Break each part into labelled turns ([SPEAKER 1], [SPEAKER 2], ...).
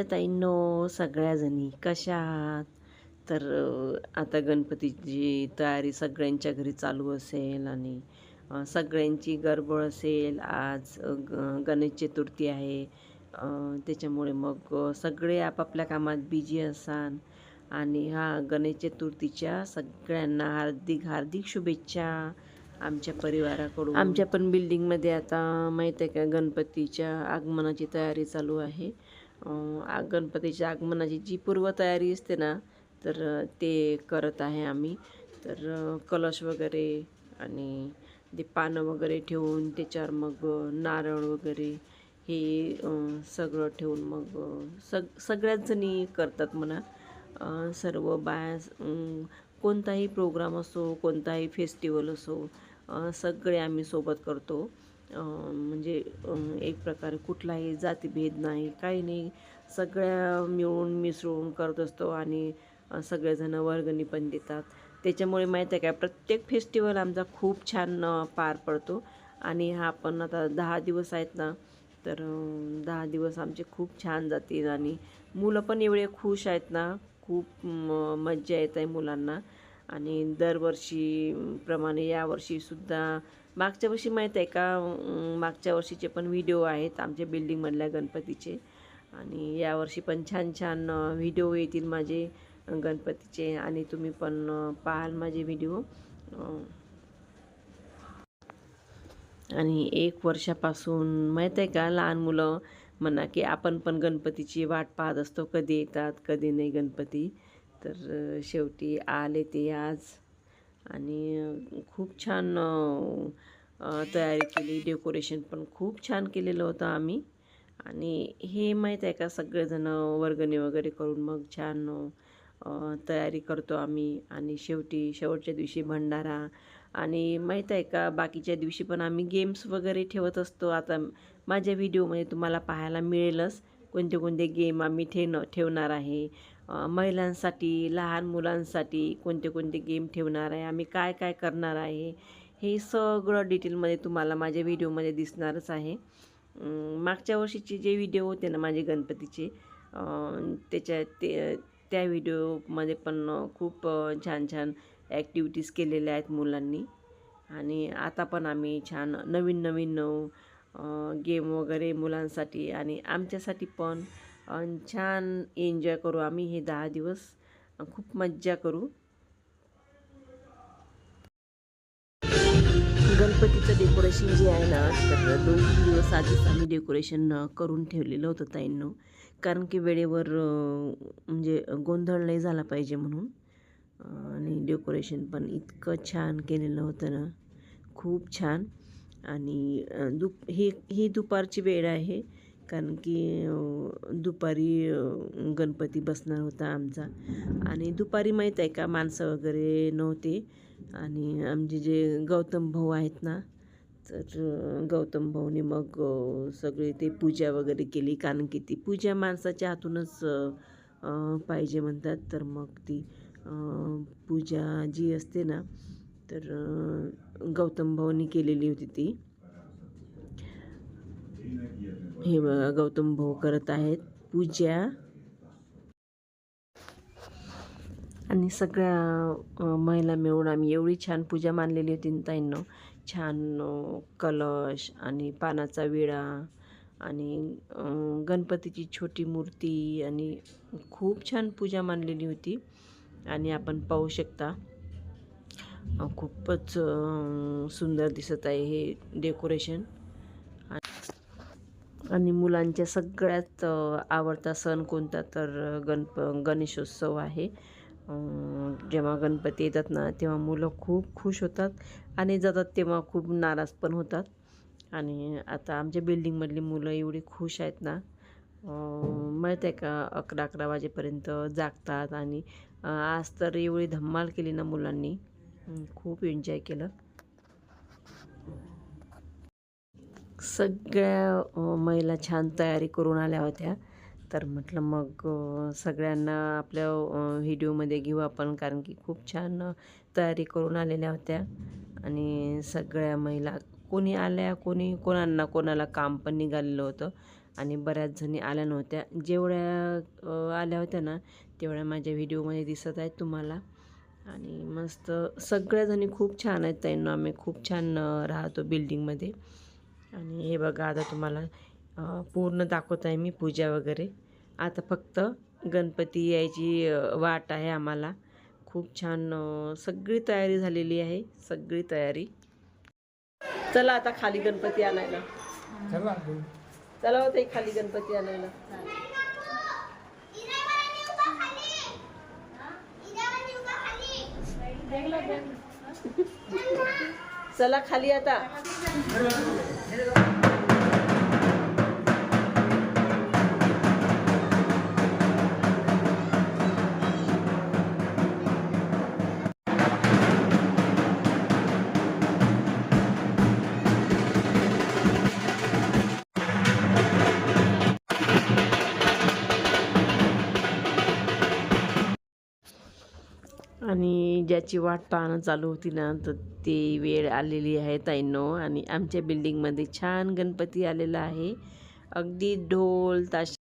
[SPEAKER 1] माझ्या ताईंनो सगळ्याजणी कशा आहात? तर आता गणपतीची तयारी सगळ्यांच्या घरी चालू असेल आणि सगळ्यांची गडबड असेल. आज गणेश चतुर्थी आहे. त्याच्यामुळे मग सगळे आपापल्या कामात बिझी असान आणि हा गणेश चतुर्थीच्या सगळ्यांना हार्दिक हार्दिक शुभेच्छा आमच्या परिवाराकडून. आमच्या पण बिल्डिंगमध्ये आता माहीत आहे का गणपतीच्या आगमनाची तयारी चालू आहे. गणपतीच्या आगमनाची जी पूर्वतयारी असते ना तर ते करत आहे आम्ही. तर कलश वगैरे आणि ते पानं वगैरे ठेवून त्याच्यावर मग नारळ वगैरे हे सगळं ठेवून मग सग सगळ्याच जणी करतात म्हणा. सर्व बाया कोणताही प्रोग्राम असो कोणताही फेस्टिवल असो सगळे आम्ही सोबत करतो. म्हणजे एक प्रकारे कुठलाही जातीभेद नाही काही नाही. सगळ्या मिळून मिसळून करत असतो आणि सगळेजणं सगळेजण वर्गणी पण देतात. त्याच्यामुळे माहीत आहे का प्रत्येक फेस्टिवल आमचा खूप छान पार पडतो. आणि हा पण आता दहा दिवस आहेत ना तर दहा दिवस आमचे खूप छान जातील. आणि मुलं पण एवढे खुश आहेत ना खूप मज्जा येत आहे मुलांना. आणि दरवर्षी प्रमाणे यावर्षीसुद्धा मागच्या वर्षी माहीत आहे का मागच्या वर्षीचे पण व्हिडिओ आहेत आमच्या बिल्डिंगमधल्या गणपतीचे. आणि यावर्षी पण छान छान व्हिडिओ येतील माझे गणपतीचे. आणि तुम्ही पण पाहाल माझे व्हिडिओ आणि एक वर्षापासून माहीत आहे का लहान मुलं म्हणा की आपण पण गणपतीची वाट पाहत असतो कधी येतात कधी नाही गणपती. तर शेवटी आले ते आज. आणि खूप छान तयारी केली. डेकोरेशन पण खूप छान केलेलं होतं आम्ही. आणि हे माहीत आहे का सगळेजणं वर्गणी वगैरे करून मग छान तयारी करतो आम्ही. आणि शेवटी शेवटच्या दिवशी भंडारा. आणि माहीत आहे का बाकीच्या दिवशी पण आम्ही गेम्स वगैरे ठेवत असतो. आता माझ्या व्हिडिओमध्ये तुम्हाला पाहायला मिळेलच कोणते कोणते गेम आम्ही ठेवणं ठेवणार आहे. महिलांसाठी लहान मुलांसाठी कोणते कोणते गेम ठेवणार आहे आम्ही काय काय करणार आहे हे सगळं डिटेलमध्ये तुम्हाला माझ्या व्हिडिओमध्ये दिसणारच आहे. मागच्या वर्षीचे जे व्हिडिओ होते ना माझे गणपतीचे त्याच्या ते त्या व्हिडिओमध्ये पण खूप छान छान ॲक्टिव्हिटीज केलेल्या आहेत मुलांनी. आणि आता पण आम्ही छान नवीन नवीन गेम वगैरे मुलांसाठी आणि आमच्यासाठी पण छान एन्जॉय करू आम्ही हे दहा दिवस. खूप मज्जा करू. गणपतीचं डेकोरेशन जे आहे ना तर दोन तीन दिवस आधीच आम्ही डेकोरेशन करून ठेवलेलं होतं ताईंनो. कारण की वेळेवर म्हणजे गोंधळ नाही झाला पाहिजे म्हणून. आणि डेकोरेशन पण इतकं छान केलेलं होतं ना. खूप छान. आणि दुप हे ही दुपारची वेळ आहे. कारण की दुपारी गणपती बसणार होता आमचा. आणि दुपारी माहीत आहे का माणसं वगैरे नव्हते. आणि आमचे जे गौतम भाऊ आहेत ना तर गौतम भाऊने मग सगळे ते पूजा वगैरे केली. कारण की ती पूजा माणसाच्या हातूनच पाहिजे म्हणतात. तर मग ती पूजा जी असते ना तर गौतम भाऊनी केलेली होती ती. हे बघा गौतम भाऊ करत आहेत पूजा. आणि सगळ्या महिला मिळून आम्ही एवढी छान पूजा मानलेली होती ताईंनो. छान कलश आणि पानाचा विळा आणि गणपतीची छोटी मूर्ती आणि खूप छान पूजा मानलेली होती. आणि आपण पाहू शकता खूपच सुंदर दिसत आहे हे डेकोरेशन. आणि मुलांच्या सगळ्यात आवडता सण कोणता तर गणप गणेशोत्सव आहे. जेव्हा गणपती येतात ना तेव्हा मुलं खूप खुश होतात आणि जातात तेव्हा खूप नाराज पण होतात. आणि आता आमच्या बिल्डिंगमधली मुलं एवढी खुश आहेत ना माहीत आहे का अकरा अकरा वाजेपर्यंत जागतात आणि आज तर एवढी धम्माल केली ना मुलांनी. खूप एन्जॉय केलं. सगळ्या महिला छान तयारी करून आल्या होत्या. तर म्हटलं मग सगळ्यांना आपल्या व्हिडिओमध्ये घेऊ आपण. कारण की खूप छान तयारी करून आलेल्या होत्या. आणि सगळ्या महिला कोणी आल्या कोणी कोणांना कोणाला काम पण निघालेलं होतं. आणि बऱ्याच जणी आल्या नव्हत्या. जेवढ्या आल्या होत्या ना तेवढ्या माझ्या व्हिडिओमध्ये दिसत आहेत तुम्हाला. आणि मस्त सगळ्याजणी खूप छान आहेत त्यांना आम्ही खूप छान राहतो बिल्डिंगमध्ये. आणि हे बघा आता तुम्हाला पूर्ण दाखवत आहे मी पूजा वगैरे आता फक्त गणपती यायची वाट आहे आम्हाला खूप छान सगळी तयारी झालेली आहे सगळी तयारी चला आता खाली गणपती आणायला
[SPEAKER 2] चला
[SPEAKER 1] चला होते खाली गणपती आणायला चला खाली आता. आणि ज्याची वाट पाहणं चालू होती ना तर ती वेळ आलेली आहे ताईंनो. आणि आमच्या बिल्डिंगमध्ये छान गणपती आलेला आहे. अगदी ढोल ताश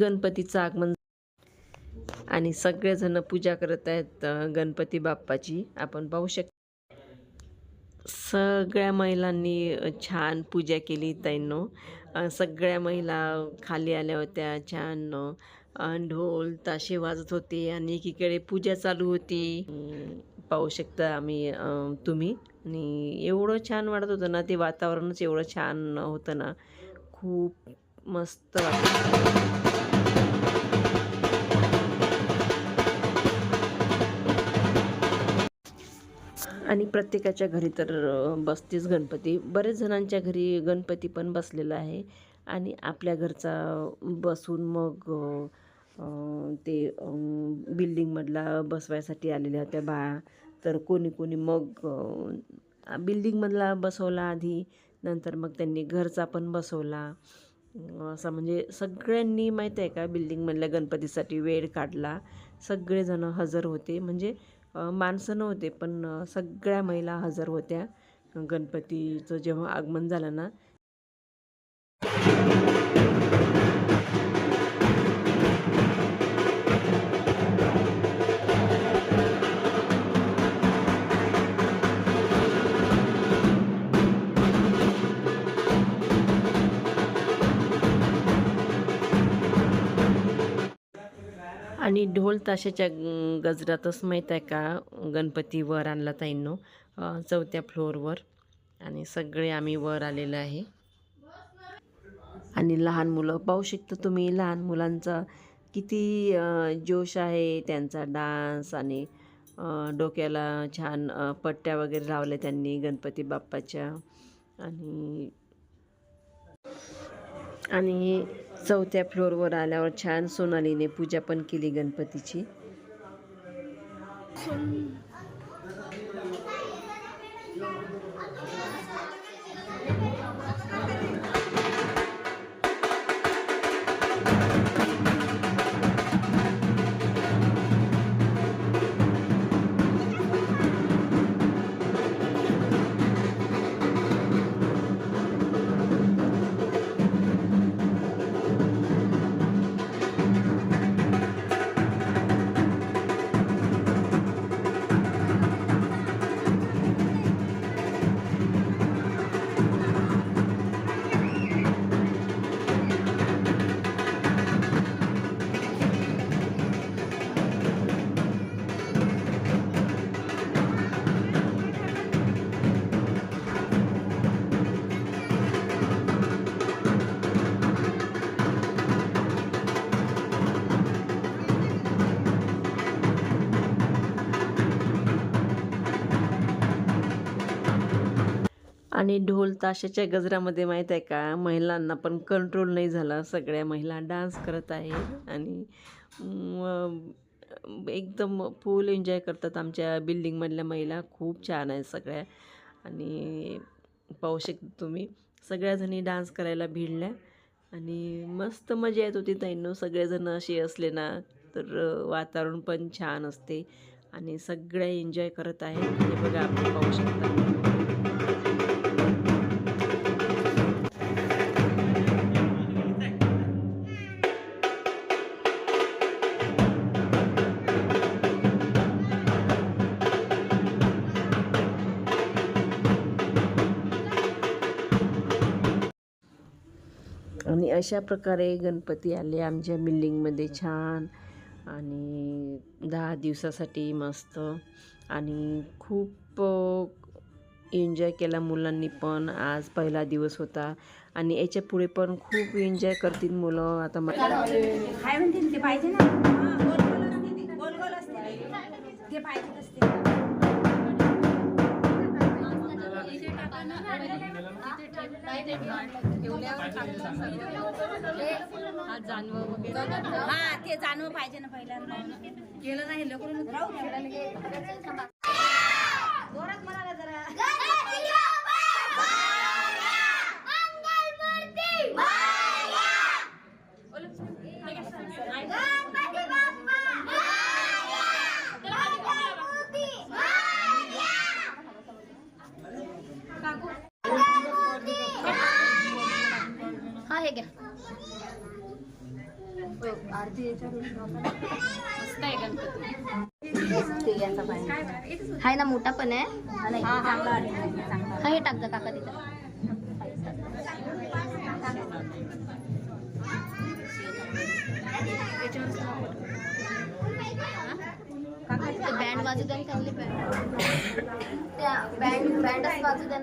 [SPEAKER 1] गणपतीचं आगमन आणि सगळेजण पूजा करत आहेत गणपती बाप्पाची. आपण पाहू शकतो सगळ्या महिलांनी छान पूजा केली ताईंनो. सगळ्या महिला खाली आल्या होत्या छान ढोल ताशे वाजत होते आणि एकीकडे पूजा चालू होती. पाहू शकता आम्ही तुम्ही. आणि एवढं छान वाटत होतं ना ते वातावरणच एवढं छान होतं ना. खूप मस्त वाटत आणि प्रत्येकाच्या घरी तर बसतेच गणपती. बरेच जणांच्या घरी गणपती पण बसलेला आहे आणि आपल्या घरचा बसून मग ते बिल्डिंगमधला बसवायसाठी आलेल्या होत्या बाळा तर कोणी कोणी मग बिल्डिंगमधला बसवला आधी नंतर मग त्यांनी घरचा पण बसवला. असं म्हणजे सगळ्यांनी माहीत आहे का बिल्डिंगमधल्या गणपतीसाठी वेळ काढला. सगळेजणं हजर होते. म्हणजे माणसं नव्हते पण सगळ्या महिला हजर होत्या. गणपतीचं जेव्हा आगमन झालं ना आणि ढोल ताशाच्या गजरातच माहीत आहे का? गणपती वर आणला ताईंनो चौथ्या फ्लोअरवर आणि सगळे आम्ही वर आलेलं आहे. आणि लहान मुलं पाहू शकता तुम्ही लहान मुलांचा किती जोश आहे. त्यांचा डान्स आणि डोक्याला छान पट्ट्या वगैरे लावल्या त्यांनी गणपती बाप्पाच्या. आणि आणि चौथ्या फ्लोअरवर आल्यावर छान सोनालीने पूजा पण केली गणपतीची. आणि ढोल ताशाच्या गजरामध्ये माहीत आहे का? महिलांना पण कंट्रोल नाही झाला. सगळ्या महिला डान्स करत आहेत आणि एकदम फुल एन्जॉय करतात आमच्या बिल्डिंगमधल्या महिला. खूप छान आहेत सगळ्या. आणि पाहू शकता तुम्ही सगळ्याजणी डान्स करायला भिडल्या. आणि मस्त मजा येत होती ताईंनो. सगळेजण असे असले ना तर वातावरण पण छान असते. आणि सगळ्या एन्जॉय करत आहेत. हे बघा आपण पाहू शकता. आणि अशा प्रकारे गणपती आले आमच्या बिल्डिंगमध्ये छान. आणि दहा दिवसासाठी मस्त. आणि खूप एन्जॉय केला मुलांनी पण. आज पहिला दिवस होता. आणि याच्यापुढे पण खूप एन्जॉय करतील मुलं. आता
[SPEAKER 2] मला हा ते जाणवं पाहिजे ना पहिल्यांदा केलं नाही लवकर राहू द्या. जोरात म्हणाला जरा.
[SPEAKER 3] हा हे घ्या हाय ना मोठा पण आहे. हा हे टाक जा काका तिथं. बँड वाजू द्या त्यांनी बँड. त्या बँड बँडच वाजू द्या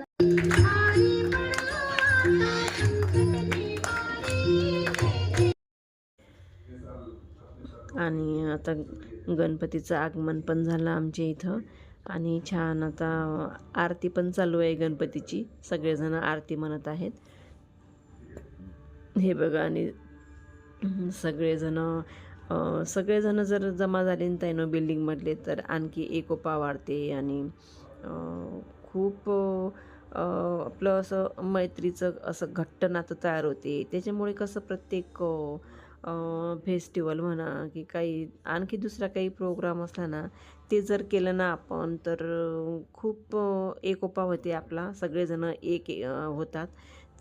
[SPEAKER 1] आणि आता गणपतीचं आगमन पण झालं आमच्या इथं. आणि छान आता आरती पण चालू आहे गणपतीची. सगळेजण आरती म्हणत आहेत. हे बघा आणि सगळेजण सगळेजण जर जमा झाले ना त्यानं बिल्डिंगमधले तर आणखी एकोपा वाढते आणि खूप आपलं असं मैत्रीचं असं घट्ट नातं तयार होते. त्याच्यामुळे कसं प्रत्येक फेस्टिवल म्हणा की काही आणखी दुसरा काही प्रोग्राम असला ना ते जर केलं ना आपण तर खूप एकोपा होते आपला सगळेजणं एक होतात.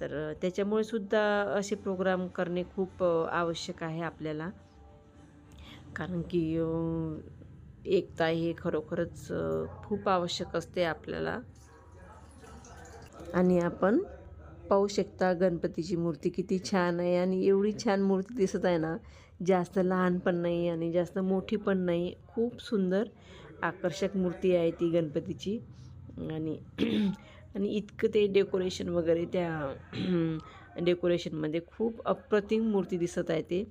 [SPEAKER 1] तर त्याच्यामुळे सुद्धा असे प्रोग्राम करणे खूप आवश्यक आहे आपल्याला. कारण की एकता हे खरोखरच खूप आवश्यक असते आपल्याला. आणि आपण पाहू शकता गणपतीची मूर्ती किती छान आहे आणि एवढी छान मूर्ती दिसत आहे ना जास्त लहान पण नाही आणि जास्त मोठी पण नाही. खूप सुंदर आकर्षक मूर्ती आहे ती गणपतीची. आणि आणि इतकं ते डेकोरेशन वगैरे त्या डेकोरेशनमध्ये खूप अप्रतिम मूर्ती दिसत आहे ते.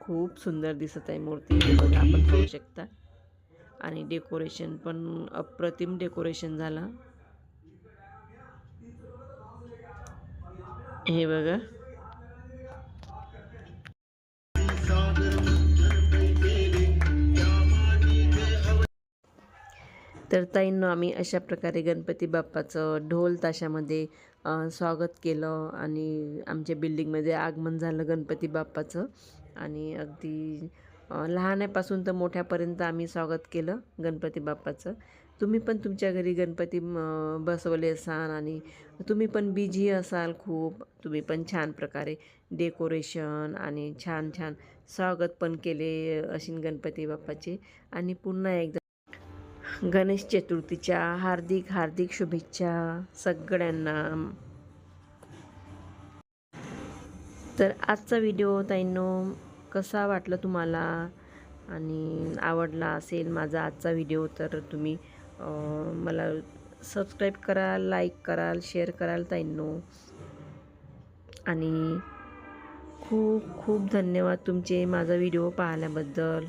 [SPEAKER 1] खूप सुंदर दिसत आहे मूर्ती. आपण पाहू शकता. आणि डेकोरेशन पण अप्रतिम डेकोरेशन झालं. हे बघा. तर ताईंनो आम्ही अशा प्रकारे गणपती बाप्पाचं ढोल ताशामध्ये स्वागत केलं आणि आमच्या बिल्डिंगमध्ये आगमन झालं गणपती बाप्पाचं. आणि अगदी लहानापासून तर मोठ्यापर्यंत आम्ही स्वागत केलं गणपती बाप्पाचं. तुम्ही पण तुमच्या घरी गणपती बसवले असाल आणि तुम्ही पण बिझी असाल खूप. तुम्ही पण छान प्रकारे डेकोरेशन आणि छान छान स्वागत पण केले अशी गणपती बाप्पाचे. आणि पुन्हा एकदा गणेश चतुर्थीच्या हार्दिक हार्दिक शुभेच्छा सगळ्यांना. तर आजचा व्हिडिओ ताईंनो कसा वाटला तुम्हाला? आणि आवडला असेल माझा आजचा व्हिडिओ तर तुम्ही मला सबस्क्राईब कराल लाईक कराल शेअर कराल ताईंनो. आणि खूप खूप धन्यवाद तुमचे माझा व्हिडिओ पाहिल्याबद्दल